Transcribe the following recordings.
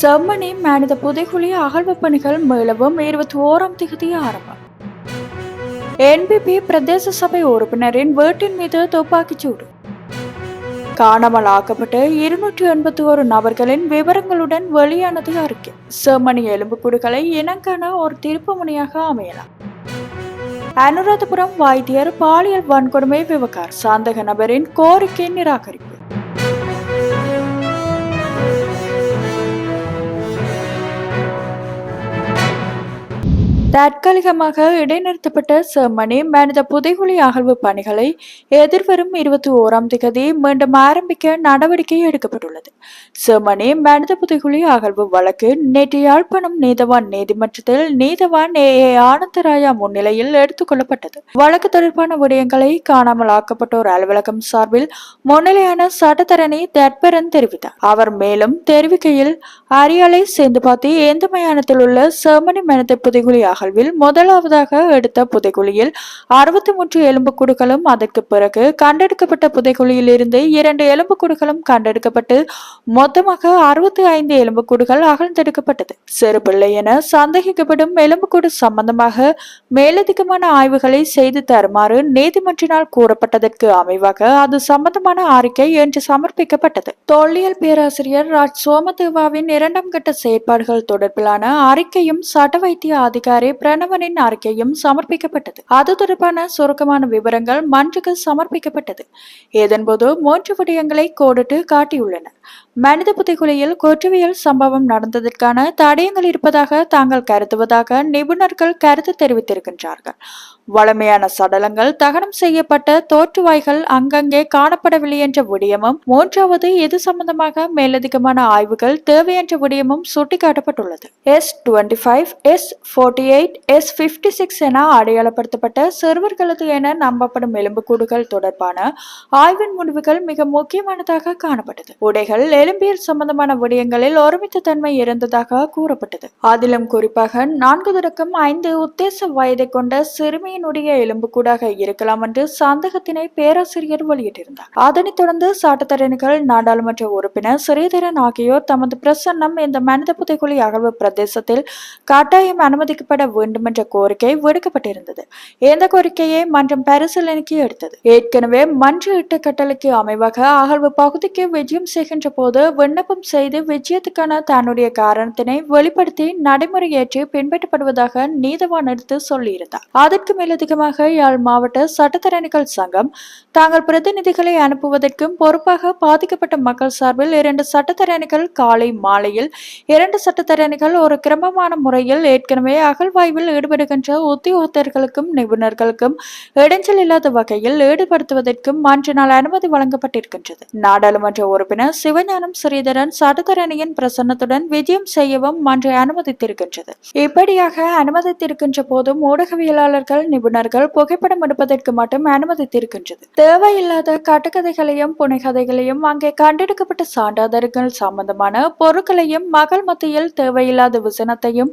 செம்மணி மனித புதைகுழி அகழ்வு பணிகள் மேலவும் இருபத்தி ஓராம் தேதி ஆரம்பம். என்பிபி பிரதேச சபை உறுப்பினரின் வீட்டின் மீது துப்பாக்கிச்சூடு காணாமல் ஆக்கப்பட்ட இருநூற்றி எண்பத்தி ஒரு நபர்களின் விவரங்களுடன் வெளியானது அறிக்கை. செம்மணி எலும்புக்கூடுகளை இனங்கான ஒரு திருப்புமுனையாக அமையலாம். அனுராதபுரம் வைத்தியர் பாலியல் வன்கொடுமை விவகார் சந்தக நபரின் கோரிக்கை நிராகரிப்பு. தற்காலிகமாக இடைநிறுத்தப்பட்ட செம்மணி மனித புதைகுழி அகழ்வு பணிகளை எதிர்வரும் இருபத்தி ஓராம் திகதி மீண்டும் ஆரம்பிக்க நடவடிக்கை எடுக்கப்பட்டுள்ளது. செம்மணி மனித புதைகுழி அகழ்வு வழக்கு நேற்று யாழ்ப்பாணம் நீதவான் நீதிமன்றத்தில் நீதவான் ஏ. ஏ. ஆனந்தராயா முன்னிலையில் எடுத்துக் கொள்ளப்பட்டது. வழக்கு தொடர்பான விடயங்களை காணாமல் ஆக்கப்பட்டோர் அலுவலகம் சார்பில் முன்னிலையான சட்டத்தரணி தட்பரன் தெரிவித்தார். அவர் மேலும் தெரிவிக்கையில் அரியாலை சேர்ந்து பார்த்து எந்த மயானத்தில் உள்ள செம்மணி மனித புதைகுழி நிகழ்வில் முதலாவதாக எடுத்த புதைகுழியில் அறுபத்தி மூன்று எலும்புக்கூடுகளும் அதற்கு பிறகு கண்டெடுக்கப்பட்ட புதைகுழியில் இருந்து இரண்டு எலும்புக்கூடுகளும் கண்டெடுக்கப்பட்டு மொத்தமாக அறுபத்தி ஐந்து எலும்புக்கூடுகள் அகழ்ந்தெடுக்கப்பட்டது. சிறு பிள்ளை என சந்தேகிக்கப்படும் எலும்புக்கூடு சம்பந்தமாக மேலதிகமான ஆய்வுகளை செய்து தருமாறு நீதிமன்றினால் கூறப்பட்டதற்கு அமைவாக அது சம்பந்தமான அறிக்கை என்று சமர்ப்பிக்கப்பட்டது. தொல்லியல் பேராசிரியர் ராஜ் சோமதேவாவின் இரண்டாம் கட்ட செயற்பாடுகள் தொடர்பிலான அறிக்கையும் சட்ட வைத்திய அதிகாரி பிரணவனின் அறிக்கையும் சமர்ப்பிக்கப்பட்டது. அது தொடர்பான சுருக்கமான விவரங்கள் மன்றுக்கு சமர்ப்பிக்கப்பட்டது. இதன்போது மூன்று விடயங்களை கோடிட்டு காட்டியுள்ளனர் மனித புதைகுலியில் குற்றவியல் சம்பவம் நடந்ததற்கான தடயங்கள் இருப்பதாக தாங்கள் கருதுவதாக நிபுணர்கள் கருத்து தெரிவித்திருக்கின்றார்கள். வளமையான சடலங்கள் தகனம் செய்யப்பட்ட தோற்றுவாய்கள் அங்கங்கே காணப்படவில்லை என்ற விடயமும் மூன்றாவது இது சம்பந்தமாக மேலதிகமான ஆய்வுகள் தேவை என்ற விடயமும் சுட்டிக்காட்டப்பட்டுள்ளது. S twenty five S forty eight S fifty six என அடையாளப்படுத்தப்பட்ட சிறுவர்களது என நம்பப்படும் எலும்புக்கூடுகள் தொடர்பான ஆய்வின் முடிவுகள் மிக முக்கியமானதாக காணப்பட்டது. உடைகள் எலும்பியல் சம்பந்தமான விடயங்களில் ஒருமித்த தன்மை இருந்ததாக கூறப்பட்டது. அதிலும் குறிப்பாக நான்கு தொடக்கம் ஐந்து உத்தேச வயதை கொண்ட சிறுமி சிறுமியினுடைய எலும்புக்கூடாக இருக்கலாம் என்று சந்தேகத்தினை பேராசிரியர் வெளியிட்டிருந்தார். அதனைத் தொடர்ந்து சட்டத்தரணிகள் நாடாளுமன்ற உறுப்பினர் ஸ்ரீதரன் ஆகியோர் தமது பிரசன்னம் இந்த மனித புதைக்குழி அகழ்வு பிரதேசத்தில் கட்டாயம் அனுமதிக்கப்பட வேண்டும் என்ற கோரிக்கை விடுக்கப்பட்டிருந்தது. இந்த கோரிக்கையை மன்றம் பரிசீலனைக்கு எடுத்தது. ஏற்கனவே மன்ற இட்ட கட்டளைக்கு அமைவாக அகழ்வு பகுதிக்கு விஜயம் செய்கின்ற போது விண்ணப்பம் செய்து விஜயத்துக்கான தன்னுடைய காரணத்தினை வெளிப்படுத்தி நடைமுறையேற்று பின்பற்றப்படுவதாக நீதவான் எடுத்து சொல்லியிருந்தார். அதற்கு மேலதிகமாக யாழ் மாவட்ட சட்டத்தரணிகள் சங்கம் தாங்கள் பிரதிநிதிகளை அனுப்புவதற்கும் பொறுப்பாக பாதிக்கப்பட்ட மக்கள் சார்பில் இரண்டு சட்டத்தரணிகள் காலை மாலையில் இரண்டு சட்டத்தரணிகள் ஒரு கிரமமான முறையில் ஏற்கனவே அகழ்வாய்வில் ஈடுபடுகின்ற உத்தியோகத்தர்களுக்கும் நிபுணர்களுக்கும் இடைஞ்சல் இல்லாத வகையில் ஈடுபடுத்துவதற்கும் அன்று நாள் அனுமதி வழங்கப்பட்டிருக்கின்றது. நாடாளுமன்ற உறுப்பினர் சிவஞானம் ஸ்ரீதரன் சட்டத்தரணியின் பிரசன்னத்துடன் விஜயம் செய்யவும் மன்றை அனுமதித்திருக்கின்றது. இப்படியாக அனுமதித்திருக்கின்ற போதும் ஊடகவியலாளர்கள் நிபுணர்கள் புகைப்படம் எடுப்பதற்கு மட்டும் அனுமதித்திருக்கின்றது. தேவையில்லாத கட்டுக்கதைகளையும் புனைகதைகளையும் அங்கே கண்டெடுக்கப்பட்ட சான்றாதாரங்கள் சம்பந்தமான பொருட்களையும் மகள் மத்தியில் தேவையில்லாத விசனத்தையும்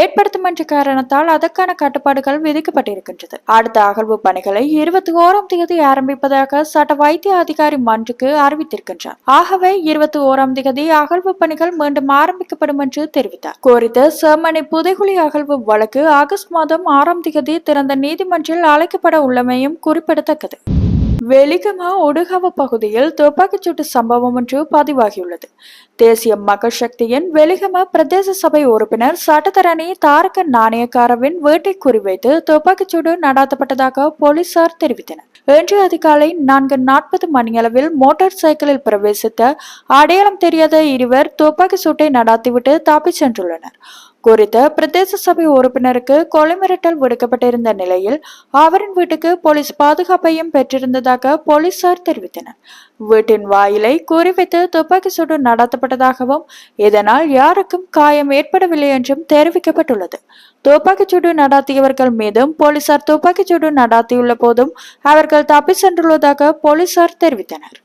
ஏற்படுத்தும் என்ற காரணத்தால் அதற்கான கட்டுப்பாடுகள் விதிக்கப்பட்டிருக்கின்றது. அடுத்த அகழ்வு பணிகளை இருபத்தி ஓராம் தேதி ஆரம்பிப்பதாக சட்ட வைத்திய அதிகாரி மன்றுக்கு அறிவித்திருக்கின்றார். ஆகவே இருபத்தி ஓராம் தேதி அகழ்வு பணிகள் மீண்டும் ஆரம்பிக்கப்படும் என்று தெரிவித்தார். குறித்த ஜெர்மனி புதைகுழி அகழ்வு வழக்கு ஆகஸ்ட் மாதம் ஆறாம் தேதி திறந்த நீதிமன்றில் அழைக்கப்பட உள்ளமையும் குறிப்பிடத்தக்கது. வெலிகமா ஒடுகாவ பகுதியில் துப்பாக்கிச்சூட்டு சம்பவம் ஒன்று பதிவாகியுள்ளது. தேசிய மக்கள் சக்தியின் வெலிகம பிரதேச சபை உறுப்பினர் சட்டத்தரணி தாரக நாணயக்காரவின் வீட்டை குறிவைத்து துப்பாக்கிச்சூடு நடாத்தப்பட்டதாக போலீசார் தெரிவித்தனர். இன்று அதிகாலை நான்கு நாற்பது மணியளவில் மோட்டார் சைக்கிளில் பிரவேசித்த அடையாளம் தெரியாத இருவர் துப்பாக்கி சூட்டை நடாத்திவிட்டு தப்பிச் சென்றுள்ளனர். குறித்த பிரதேச சபை உறுப்பினருக்கு கொலை மிரட்டல் விடுக்கப்பட்டிருந்த நிலையில் அவரின் வீட்டுக்கு போலீஸ் பாதுகாப்பையும் பெற்றிருந்ததாக போலீசார் தெரிவித்தனர். வீட்டின் வாயிலை குறிவைத்து துப்பாக்கி சூடு நடத்தப்பட்டதாகவும் இதனால் யாருக்கும் காயம் ஏற்படவில்லை என்றும் தெரிவிக்கப்பட்டுள்ளது. துப்பாக்கிச்சூடு நடாத்தியவர்கள் மீதும் போலீசார் துப்பாக்கிச்சூடு நடாத்தியுள்ள போதும் அவர்கள் தப்பி சென்றுள்ளதாக போலீசார் தெரிவித்தனர்.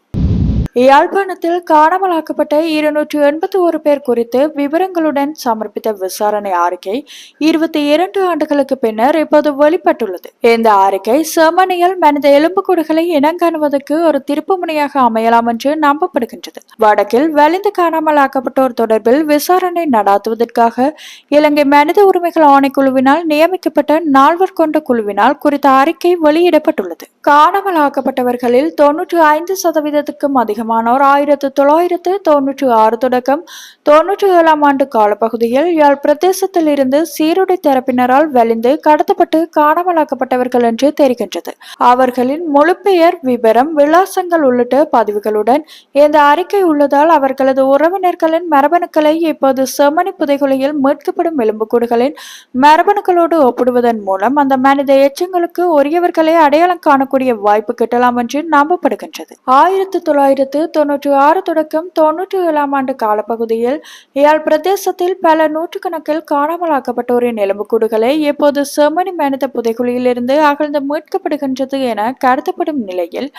யாழ்ப்பாணத்தில் காணாமலாக்கப்பட்ட இருநூற்று எண்பத்தி ஒரு பேர் குறித்து விவரங்களுடன் சமர்ப்பித்த விசாரணை அறிக்கை இருபத்தி இரண்டு ஆண்டுகளுக்கு பின்னர் இப்போது வெளிப்பட்டுள்ளது. இந்த அறிக்கை செமனியில் மனித எலும்புக்கூடுகளை இனங்காணுவதற்கு ஒரு திருப்புமுனையாக அமையலாம் என்று நம்பப்படுகின்றது. வடக்கில் வலிந்து காணாமலாக்கப்பட்டோர் தொடர்பில் விசாரணை நடாத்துவதற்காக இலங்கை மனித உரிமைகள் ஆணைக்குழுவினால் நியமிக்கப்பட்ட நால்வர் கொண்ட குழுவினால் குறித்த அறிக்கை வெளியிடப்பட்டுள்ளது. காணாமலாக்கப்பட்டவர்களில் தொன்னூற்று ஐந்து சதவீதத்துக்கும் அதிகமானோர் ஆயிரத்து தொள்ளாயிரத்து தொன்னூற்றி ஆறு தொடக்கம். தொன்னூற்றி ஏழாம் ஆண்டு காலப்பகுதியில் யாழ் பிரதேசத்தில் இருந்து சீருடை தரப்பினரால் வலிந்து கடத்தப்பட்டு காணாமலாக்கப்பட்டவர்கள் என்று தெரிகின்றது. அவர்களின் முழு பெயர் விவரம் விலாசங்கள் உள்ளிட்ட பதிவுகளுடன் இந்த அறிக்கை உள்ளதால் அவர்களது உறவினர்களின் மரபணுக்களை இப்போது செம்மணி புதைகுலையில் மீட்கப்படும் எலும்புக்கூடுகளின் மரபணுக்களோடு ஒப்பிடுவதன் மூலம் அந்த மனித எச்சங்களுக்கு உரியவர்களை அடையாளம் காணக்கூடிய வாய்ப்பு கிட்டலாம் என்று நம்பப்படுகின்றது. ஆயிரத்தி தொள்ளாயிரத்தி தொன்னூற்றி ஆறு தொடக்கம் தொன்னூற்றி ஏழாம் ஆண்டு காலப்பகுதியில் யாழ் பிரதேசத்தில் பல நூற்றுக்கணக்கில் காணாமலாக்கப்பட்டோரின் எலும்புக்கூடுகளை இப்போது செம்மணி மனித புதைக்குழியிலிருந்து அகழ்ந்து மீட்கப்படுகின்றது என கருதப்படும் நிலையில்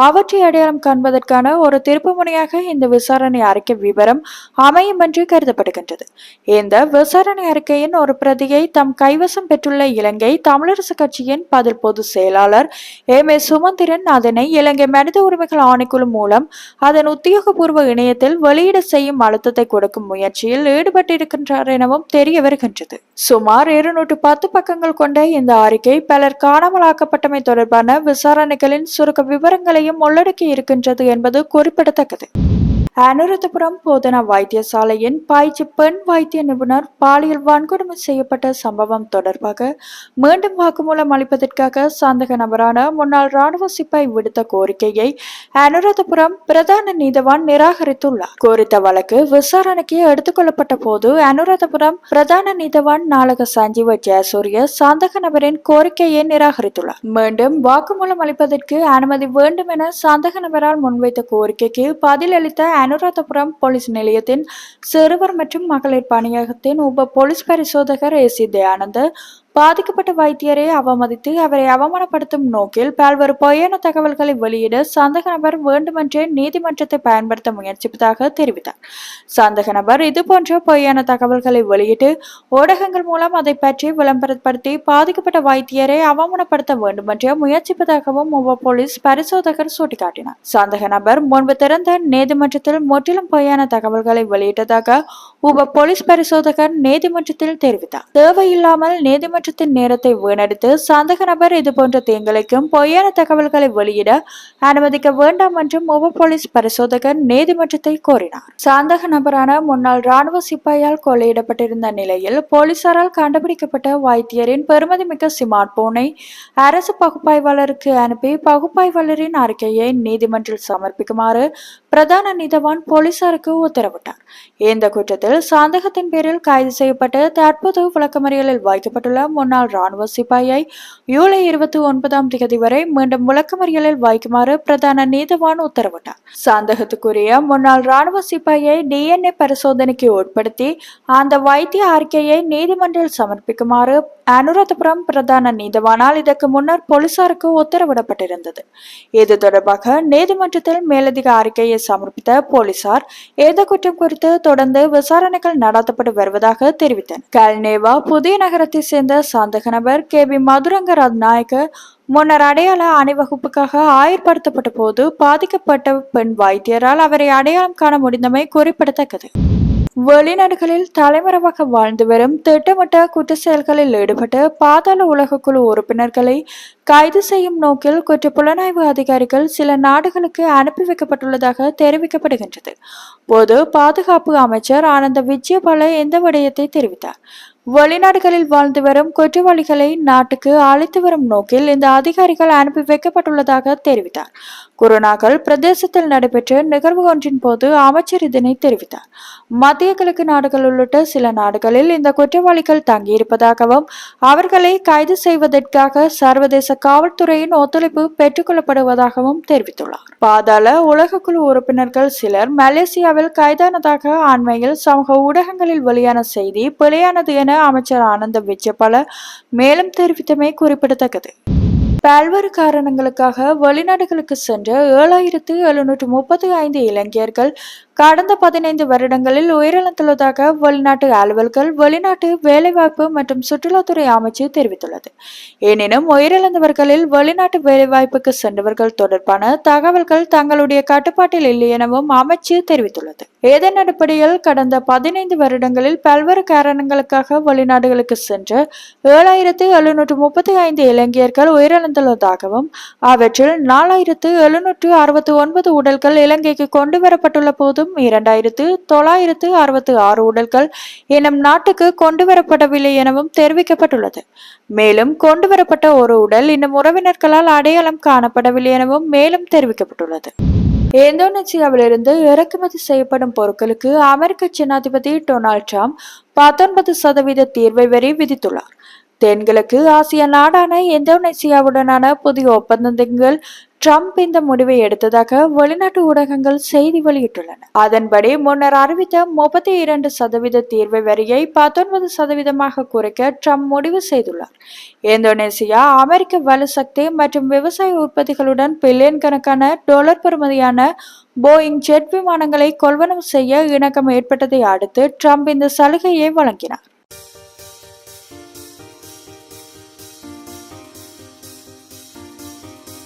அவற்றை அடையாளம் காண்பதற்கான ஒரு திருப்புமுனையாக இந்த விசாரணை அறிக்கை விவரம் அமையும் என்று கருதப்படுகின்றது. இந்த விசாரணை அறிக்கையின் ஒரு பிரதியை தம் கைவசம் பெற்றுள்ள இலங்கை தமிழரசு கட்சியின் பதில் பொதுச் செயலாளர் எம் ஏ சுமந்திரன் அதனை இலங்கை மனித உரிமைகள் ஆணைக்குழு மூலம் அதன் உத்தியோகபூர்வ இணையத்தில் வெளியீடு செய்யும் அழுத்தத்தை கொடுக்கும் முயற்சியில் ஈடுபட்டிருக்கின்றார் எனவும் தெரிய வருகின்றது. சுமார் இருநூற்று பத்து பக்கங்கள் கொண்ட இந்த அறிக்கை பலர் காணாமலாக்கப்பட்டமை தொடர்பான விசாரணைகளின் சுருக்க விவரங்களையும் உள்ளடக்கி இருக்கின்றது என்பது குறிப்பிடத்தக்கது. அனுராதபுரம் போதனா வைத்தியசாலையின் பாய்ச்சி பெண் வைத்திய நிபுணர் பாலியல் வன்கொடுமை செய்யப்பட்ட சம்பவம் தொடர்பாக மீண்டும் வாக்குமூலம் அளிப்பதற்காக சந்தக நபரான முன்னாள் ராணுவ சிப்பாய் விடுத்த கோரிக்கையை அனுராதபுரம் பிரதான நீதவான் நிராகரித்துள்ளார். குறித்த வழக்கு விசாரணைக்கு எடுத்துக்கொள்ளப்பட்ட போது அனுராதபுரம் பிரதான நீதவான் நாளக சஞ்சீவ ஜெயசூரிய சந்தக நபரின் கோரிக்கையை நிராகரித்துள்ளார். மீண்டும் வாக்குமூலம் அளிப்பதற்கு அனுமதி வேண்டும் என சந்தக நபரால் முன்வைத்த கோரிக்கைக்கு பதிலளித்த அனுராதபுரம் போலீஸ் நிலையத்தின் சிறுவர் மற்றும் மகளிர் பணியகத்தின் உப போலீஸ் பரிசோதகர் ஏ சி தயானந்த் பாதிக்கப்பட்ட வைத்தியரை அவமதித்து அவரை அவமானப்படுத்தும் நோக்கில் பல்வேறு பொய்யான தகவல்களை வெளியிட சந்தக நபர் வேண்டுமென்றே நீதிமன்றத்தை பயன்படுத்த முயற்சிப்பதாக தெரிவித்தார். சந்தக நபர் இதுபோன்ற பொய்யான தகவல்களை வெளியிட்டு ஊடகங்கள் மூலம் அதை பற்றி விளம்பரப்படுத்தி பாதிக்கப்பட்ட வைத்தியரை அவமானப்படுத்த வேண்டுமென்றே முயற்சிப்பதாகவும் உப போலீஸ் பரிசோதகர் சுட்டிக்காட்டினார். சந்தக நபர் முன்பு திறந்த நீதிமன்றத்தில் முற்றிலும் பொய்யான தகவல்களை வெளியிட்டதாக உப போலீஸ் பரிசோதகர் நீதிமன்றத்தில் தெரிவித்தார். தேவையில்லாமல் நீதிமன்ற நீதிமன்றத்தின் நேரத்தை வீணடித்து சந்தக நபர் இதுபோன்ற தீங்களைக்கும் பொய்யான தகவல்களை வெளியிட அனுமதிக்க வேண்டாம் என்றும் உப போலீஸ் பரிசோதகர் நீதிமன்றத்தை கோரினார். சந்தக நபரான முன்னாள் ராணுவ சிப்பாயால் கொள்ளையிடப்பட்டிருந்த நிலையில் போலீசாரால் கண்டுபிடிக்கப்பட்ட வைத்தியரின் பெருமதிமிக்க ஸ்மார்ட் போனை அரசு பகுப்பாய்வாளருக்கு அனுப்பி பகுப்பாய்வாளரின் அறிக்கையை நீதிமன்றில் சமர்ப்பிக்குமாறு பிரதான நீதவான் போலீசாருக்கு உத்தரவிட்டார். இந்த குற்றத்தில் சந்தேகத்தின் பேரில் கைது செய்யப்பட்டு தற்போது விளக்கமறியலில் வைக்கப்பட்டுள்ள முன்னாள் ராணுவ சிப்பாயை ஜூலை இருபத்தி ஒன்பதாம் தேதி வரை மீண்டும் விளக்கமறியலில் வைக்குமாறு பிரதான நீதவான் உத்தரவிட்டார். சந்தேகத்துக்குரிய முன்னாள் ராணுவ சிப்பாயை டிஎன்ஏ பரிசோதனைக்கு உட்படுத்தி அந்த வைத்திய அறிக்கையை நீதிமன்றில் சமர்ப்பிக்குமாறு அனுராதபுரம் பிரதான நீதவானால் இதற்கு முன்னர் போலீசாருக்கு உத்தரவிடப்பட்டிருந்தது. இது தொடர்பாக நீதிமன்றத்தில் மேலதிக அறிக்கையை சமர்ப்பித்த போலீசார் இந்த குற்றம் குறித்து தொடர்ந்து விசாரணைகள் நடத்தப்பட்டு வருவதாக தெரிவித்தனர். கல்னேவா புதிய நகரத்தை சேர்ந்த சந்தக நபர் கே. பி மதுரங்கராஜ் நாயக்கு முன்னர் அடையாள அணிவகுப்புக்காக ஆயர்படுத்தப்பட்ட போது பாதிக்கப்பட்ட பெண் வைத்தியரால் அவரை அடையாளம் காண முடிந்தமை குறிப்பிடத்தக்கது. வெளிநாடுகளில் தலைமறைவாக வாழ்ந்து வரும் திட்டமிட்ட குற்ற செயல்களில் ஈடுபட்டு பாதாள குழு உறுப்பினர்களை கைது செய்யும் நோக்கில் குற்ற புலனாய்வு அதிகாரிகள் சில நாடுகளுக்கு அனுப்பி வைக்கப்பட்டுள்ளதாக தெரிவிக்கப்படுகின்றது. பொது பாதுகாப்பு அமைச்சர் ஆனந்த விஜயபால இந்த விடயத்தை தெரிவித்தார். வெளிநாடுகளில் வாழ்ந்து வரும் குற்றவாளிகளை நாட்டுக்கு அழைத்து வரும் நோக்கில் இந்த அதிகாரிகள் அனுப்பி வைக்கப்பட்டுள்ளதாக தெரிவித்தார். குருநாகல் பிரதேசத்தில் நடைபெற்ற நிகழ்வு ஒன்றின் போது அமைச்சர் இதனை தெரிவித்தார். மத்திய கிழக்கு நாடுகள் உள்ளிட்ட சில நாடுகளில் இந்த குற்றவாளிகள் தங்கியிருப்பதாகவும் அவர்களை கைது செய்வதற்காக சர்வதேச காவல்துறையின் ஒத்துழைப்பு பெற்றுக்கொள்ளப்படுவதாகவும் தெரிவித்துள்ளார். பாதாள உலகக்குழு உறுப்பினர்கள் சிலர் மலேசியாவில் கைதானதாக அண்மையில் சமூக ஊடகங்களில் வெளியான செய்தி பிழையானது என அமைச்சர் ஆனந்த விஜயபால மேலும் தெரிவித்தமை குறிப்பிடத்தக்கது. பல்வேறு காரணங்களுக்காக வெளிநாடுகளுக்கு சென்ற ஏழாயிரத்து எழுநூற்று முப்பத்தி ஐந்து இளைஞர்கள் கடந்த பதினைந்து வருடங்களில் உயிரிழந்துள்ளதாக வெளிநாட்டு அலுவல்கள் வெளிநாட்டு வேலைவாய்ப்பு மற்றும் சுற்றுலாத்துறை அமைச்சு தெரிவித்துள்ளது. எனினும் உயிரிழந்தவர்களில் வெளிநாட்டு வேலைவாய்ப்புக்கு சென்றவர்கள் தொடர்பான தகவல்கள் தங்களுடைய கட்டுப்பாட்டில் இல்லை எனவும் அமைச்சு தெரிவித்துள்ளது. இதன் அடிப்படையில் கடந்த பதினைந்து வருடங்களில் பல்வேறு காரணங்களுக்காக வெளிநாடுகளுக்கு சென்ற ஏழாயிரத்து எழுநூற்று முப்பத்தி ஐந்து இளைஞர்கள் உயிரிழந்துள்ளதாகவும் அவற்றில் நாலாயிரத்து எழுநூற்று அறுபத்தி ஒன்பது உடல்கள் இலங்கைக்கு கொண்டு வரப்பட்டுள்ள போதும் இரண்டாயிரத்து தொள்ளாயிரத்து அறுபத்தி ஆறு உடல்கள் எனும் நாட்டுக்கு கொண்டுவரப்படவில்லை எனவும் தெரிவிக்கப்பட்டுள்ளது. மேலும் கொண்டுவரப்பட்ட ஒரு உடல் இன்னும் உறவினர்களால் அடையாளம் காணப்படவில்லை எனவும் மேலும் தெரிவிக்கப்பட்டுள்ளது. இந்தோனேசியாவிலிருந்து இறக்குமதி செய்யப்படும் பொருட்களுக்கு அமெரிக்க ஜனாதிபதி டொனால்ட் ட்ரம்ப் பத்தொன்பது சதவீத தீர்வை வரி விதித்துள்ளார். தென்கிழக்கு ஆசிய நாடான இந்தோனேசியாவுடனான புதிய ஒப்பந்தங்கள் ட்ரம்ப் இந்த முடிவை எடுத்ததாக வெளிநாட்டு ஊடகங்கள் செய்தி வெளியிட்டுள்ளன. அதன்படி முன்னர் அறிவித்த முப்பத்தி இரண்டு சதவீத தீர்வு வரியை பத்தொன்பது சதவீதமாக குறைக்க ட்ரம்ப் முடிவு செய்துள்ளார். இந்தோனேசியா அமெரிக்க வலுசக்தி மற்றும் விவசாய உற்பத்திகளுடன் பில்லியன் கணக்கான டாலர் பெறுமதியான போயிங் ஜெட் விமானங்களை கொள்வனம் செய்ய இணக்கம் ஏற்பட்டதை அடுத்து ட்ரம்ப் இந்த சலுகையை வழங்கினார்.